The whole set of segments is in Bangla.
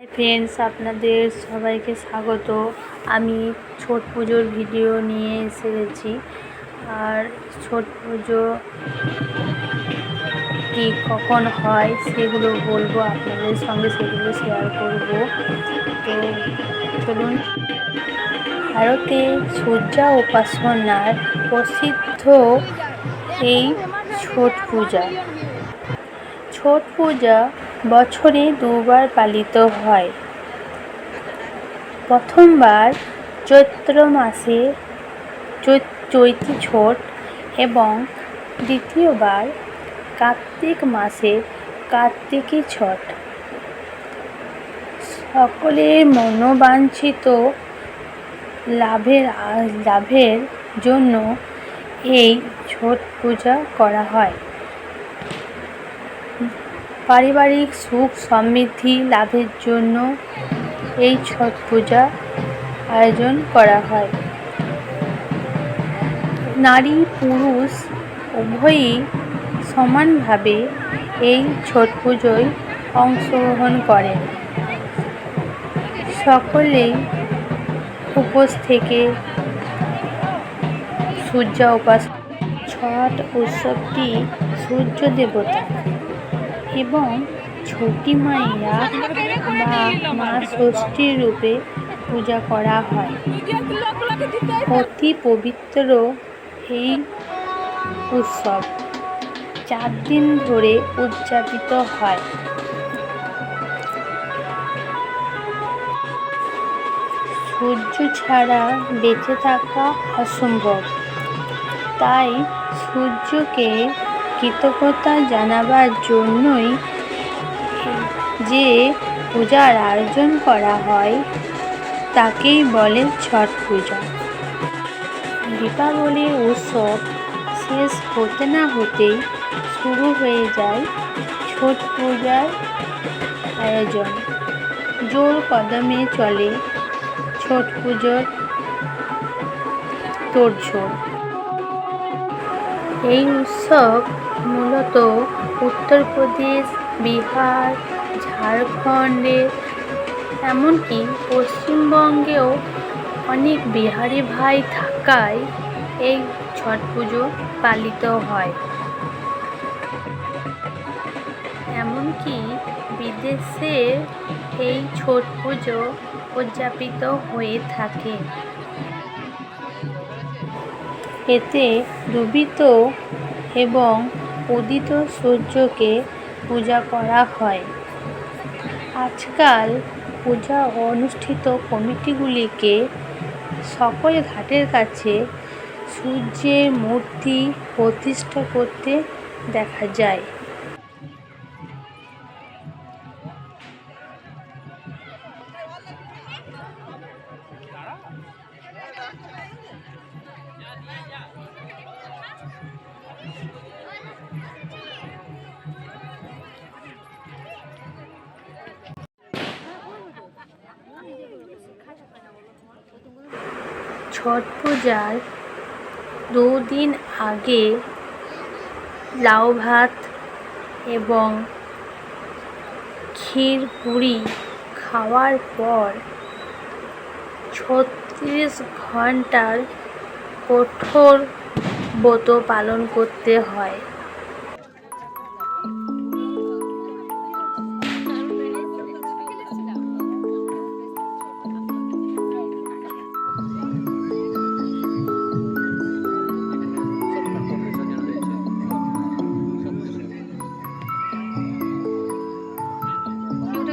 ফ্রেন্ডস আপনাদের সবাইকে স্বাগত। আমি ছট পুজোর ভিডিও নিয়ে এসে গেছি আর ছট পুজো কি কখন হয় সেগুলো বলব, আপনাদের সঙ্গে সেগুলো শেয়ার করব। তো চলুন। ভারতে সূর্যা উপাসনার প্রসিদ্ধ এই ছট পূজা। ছট পূজা বছরে দুবার পালিত হয়। প্রথমবার চৈত্র মাসে চৈতি ছট এবং দ্বিতীয়বার কার্তিক মাসে কার্তিকী ছট। সকলের মনোবাঞ্ছিত লাভের লাভের জন্য এই ছট পূজা করা হয়। পারিবারিক সুখ সমৃদ্ধি লাভের জন্য এই ছট পূজা আয়োজন করা হয়। নারী পুরুষ উভয়ই সমানভাবে এই ছট পুজোয় অংশগ্রহণ করেন। সকলেই উপোস থেকে সূর্যা উপাস ছট উৎসবটি সূর্য দেবতা এবং ছটি মাইয়া বা মা ষষ্ঠীর রূপে পূজা করা হয়। অতি পবিত্র এই উৎসব চার দিন ধরে উদযাপিত হয়। সূর্য ছাড়া বেঁচে থাকা অসম্ভব। তাই সূর্যকে কৃতজ্ঞতা জানাবার জন্যই যে পূজার আয়োজন করা হয়, তাকেই বলে ছট পূজা। দীপাবলির উৎসব শেষ হতে না হতেই শুরু হয়ে যায় ছট পূজার আয়োজন। জোর কদমে চলে ছট পুজোর তোড়জোড়। এই উৎসব মূলত উত্তরপ্রদেশ, বিহার, ঝাড়খণ্ডে, এমনকি পশ্চিমবঙ্গেও অনেক বিহারি ভাই থাকায় এই ছট পুজো পালিত হয়। এমনকি বিদেশে এই ছট পুজো উদযাপিত হয়ে থাকে। এতে ডুবিত এবং উদিত সূর্যকে পূজা করা হয়। আজকাল পূজা অনুষ্ঠিত কমিটিগুলিকে সকল ঘাটের কাছে সূর্যের মূর্তি প্রতিষ্ঠা করতে দেখা যায়। ছট পূজার দুদিন আগে লাউ ভাত এবং ক্ষীর পুরি খাওয়ার পর ছত্রিশ ঘণ্টার কঠোর ব্রত পালন করতে হয়।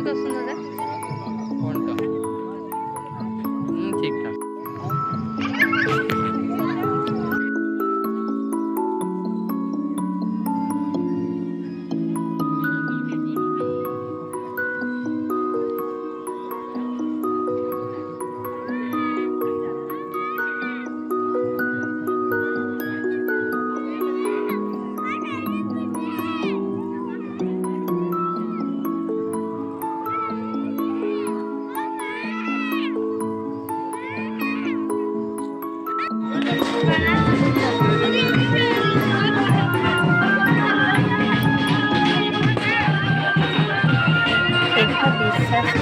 出すので。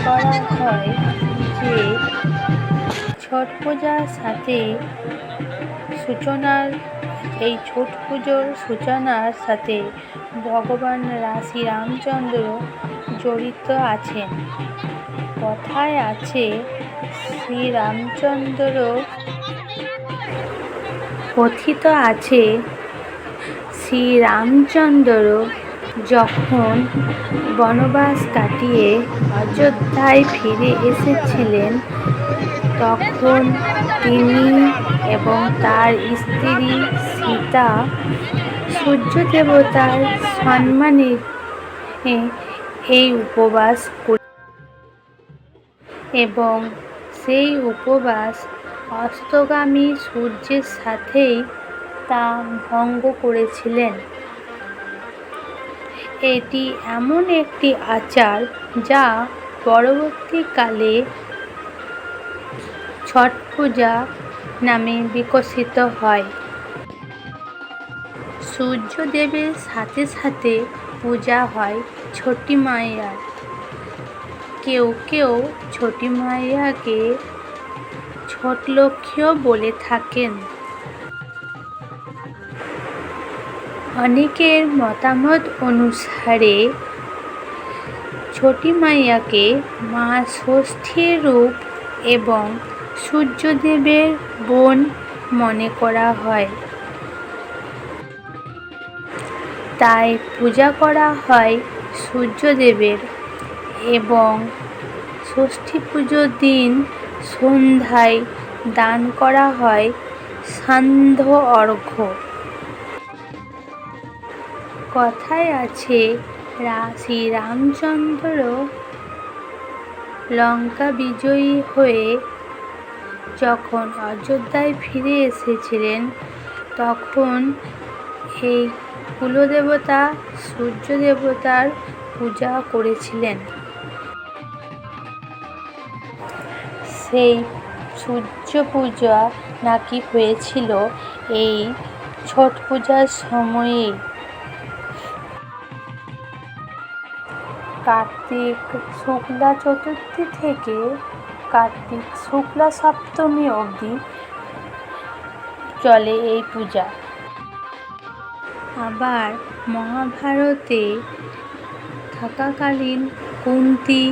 করা হয় যে ছট পূজার সাথে সূচনার, এই ছট পুজোর সূচনার সাথে ভগবান শ্রী রামচন্দ্র জড়িত আছেন। কথায় আছে, শ্রী রামচন্দ্র কথিত আছে, শ্রী রামচন্দ্র যখন বনবাস কাটিয়ে অযোধ্যায় ফিরে এসেছিলেন, তখন তিনি এবং তার স্ত্রী সীতা সূর্য দেবতার সম্মানে এই উপবাস এবং সেই উপবাস অস্তগামী সূর্যের সাথেই তা ভঙ্গ করেছিলেন। এটি এমন একটি আচার যা পরবর্তীকালে ছট পূজা নামে বিকশিত হয়। সূর্যদেবের সাথে সাথে পূজা হয় ছটি মায়ার। কেউ কেউ ছটি মায়াকে ছট লক্ষ্মীও বলে থাকেন। অনেকের মতামত অনুসারে ছটি মাইয়াকে মা ষষ্ঠীর রূপ এবং সূর্যদেবের বোন মনে করা হয়। তাই পূজা করা হয় সূর্যদেবের এবং ষষ্ঠী পুজোর দিন সন্ধ্যায় দান করা হয় সান্ধ্য অর্ঘ্য। কথায় আছে শ্রী রামচন্দ্র লঙ্কা বিজয়ী হয়ে যখন অযোধ্যায় ফিরে এসেছিলেন, তখন এই কুলদেবতা সূর্য দেবতার পূজা করেছিলেন। সেই সূর্য পূজা নাকি হয়েছিল এই ছট পূজার সময়েই কার্তিক শুক্লা চতুর্থী থেকে কার্তিক শুক্লা সপ্তমী অবধি চলে এই পূজা। আবার মহাভারতে থাকাকালীন কুন্তি,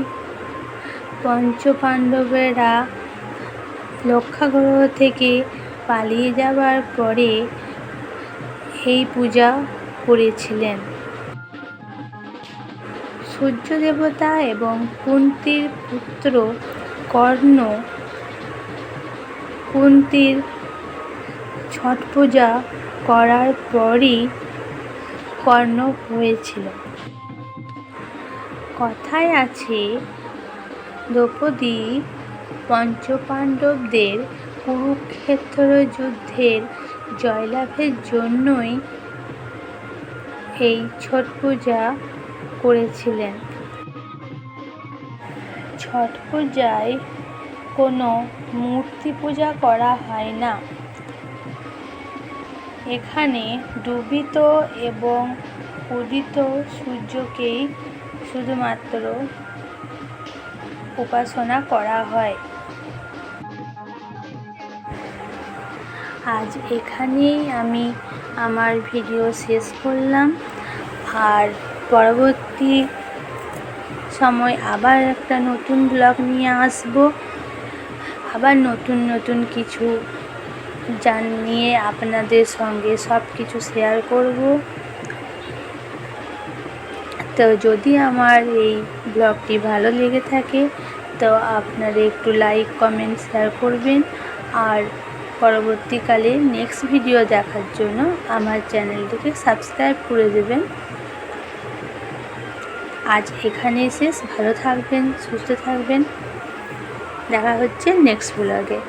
পঞ্চপাণ্ডবেরা লক্ষাগ্রহ থেকে পালিয়ে যাবার পরে এই পূজা করেছিলেন। সূর্য দেবতা এবং কুন্তির পুত্র কর্ণ কুন্তির ছট পূজা করার পরই কর্ণ হয়েছিল। কথায় আছে দ্রৌপদী পঞ্চপাণ্ডবদের কুরুক্ষেত্র যুদ্ধের জয়লাভের জন্যই এই ছট পূজা করেছিলেন। ছট পূজায় কোনো মূর্তি পূজা করা হয় না। এখানে ডুবিত এবং উদিত সূর্যকেই শুধুমাত্র উপাসনা করা হয়। আজ এখানেই আমি আমার ভিডিও শেষ করলাম। আর পরবর্তী সময় আবার একটা নতুন ব্লগ নিয়ে আসব। আবার নতুন নতুন কিছু জানিয়ে আপনাদের সঙ্গে সব কিছু শেয়ার করব। তো যদি আমার এই ব্লগটি ভালো লেগে থাকে, তো আপনারা একটু লাইক কমেন্ট শেয়ার করবেন। আর পরবর্তীকালে নেক্সট ভিডিও দেখার জন্য আমার চ্যানেলটিকে সাবস্ক্রাইব করে দেবেন। আজ এখানে শেষ ভালো থাকবেন সুস্থ থাকবেন। দেখা হচ্ছে নেক্সট ব্লগে